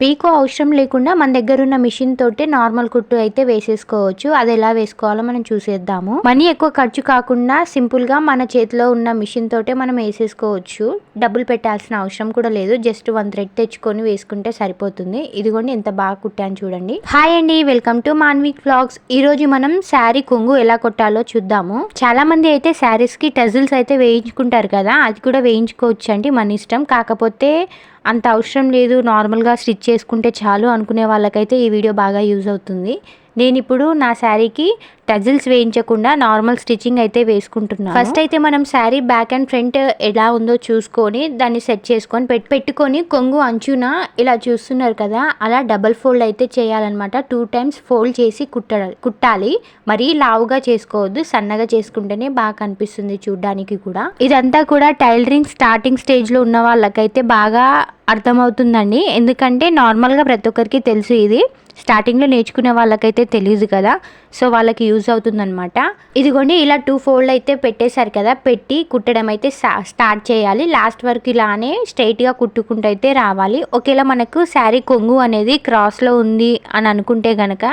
పీకో అవసరం లేకుండా మన దగ్గర ఉన్న మిషన్ తోటే నార్మల్ కుట్టు అయితే వేసేసుకోవచ్చు. అది ఎలా వేసుకోవాలో మనం చూసేద్దాము. మనీ ఎక్కువ ఖర్చు కాకుండా సింపుల్గా మన చేతిలో ఉన్న మిషన్ తోటే మనం వేసేసుకోవచ్చు. డబ్బులు పెట్టాల్సిన అవసరం కూడా లేదు. జస్ట్ వన్ థ్రెడ్ తెచ్చుకొని వేసుకుంటే సరిపోతుంది. ఇదిగోండి ఎంత బాగా కుట్టాను చూడండి. హాయ్ అండి వెల్కమ్ టు మాన్విక్ బ్లాగ్స్ ఈ రోజు మనం శారీ కొంగు ఎలా కొట్టాలో చూద్దాము. చాలా మంది అయితే శారీస్కి టజిల్స్ అయితే వేయించుకుంటారు కదా అది కూడా వేయించుకోవచ్చు అండి మన ఇష్టం. కాకపోతే అంత అవసరం లేదు నార్మల్గా స్టిచ్ చేసుకుంటే చాలు అనుకునే వాళ్ళకైతే ఈ వీడియో బాగా యూజ్ అవుతుంది. నేను ఇప్పుడు నా శారీకి టజిల్స్ వేయించకుండా నార్మల్ స్టిచ్చింగ్ అయితే వేసుకుంటున్నాను. ఫస్ట్ అయితే మనం శారీ బ్యాక్ అండ్ ఫ్రంట్ ఎలా ఉందో చూసుకొని దాన్ని సెట్ చేసుకొని పెట్టి పెట్టుకొని కొంగు అంచున ఇలా చూస్తున్నారు కదా అలా డబల్ ఫోల్డ్ అయితే చేయాలన్నమాట. టూ టైమ్స్ ఫోల్డ్ చేసి కుట్టాలి కుట్టాలి. మరీ లావుగా చేసుకోవద్దు సన్నగా చేసుకుంటేనే బాగా కనిపిస్తుంది చూడ్డానికి కూడా. ఇదంతా కూడా టైలరింగ్ స్టార్టింగ్ స్టేజ్లో ఉన్న వాళ్ళకైతే బాగా అర్థమవుతుందండి. ఎందుకంటే నార్మల్గా ప్రతి ఒక్కరికి తెలుసు ఇది. స్టార్టింగ్లో నేర్చుకునే వాళ్ళకైతే తెలియదు కదా. సో వాళ్ళకి యూజ్ అవుతుందనమాట ఇదిగోండి ఇలా టూ ఫోల్డ్ అయితే పెట్టేశారు కదా పెట్టి కుట్టడం అయితే స్టార్ట్ చేయాలి. లాస్ట్ వరకు ఇలానే స్ట్రైట్గా కుట్టుకుంటూ అయితే రావాలి. ఒకేలా మనకు శారీ కొంగు అనేది క్రాస్లో ఉంది అని అనుకుంటే కనుక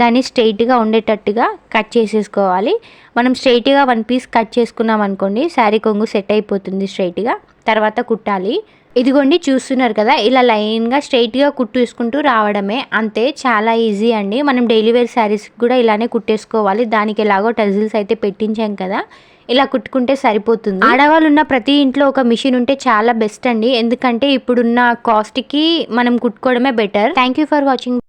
దాన్ని స్ట్రైట్గా ఉండేటట్టుగా కట్ చేసేసుకోవాలి. మనం స్ట్రైట్గా వన్ పీస్ కట్ చేసుకున్నాం అనుకోండి శారీ కొంగు సెట్ అయిపోతుంది స్ట్రైట్గా. తర్వాత కుట్టాలి. ఇదిగోండి చూస్తున్నారు కదా ఇలా లైన్గా స్ట్రైట్గా కుట్టేసుకుంటూ రావడమే. అంతే చాలా ఈజీ అండి. మనం డైలీ వేర్ శారీస్ కూడా ఇలానే కుట్టేసుకోవాలి. దానికి ఎలాగో టజిల్స్ అయితే పెట్టించాం కదా ఇలా కుట్టుకుంటే సరిపోతుంది. ఆడవాళ్ళు ఉన్న ప్రతి ఇంట్లో ఒక మిషన్ ఉంటే చాలా బెస్ట్ అండి. ఎందుకంటే ఇప్పుడున్న కాస్ట్కి మనం కుట్టుకోవడమే better. Thank you for watching.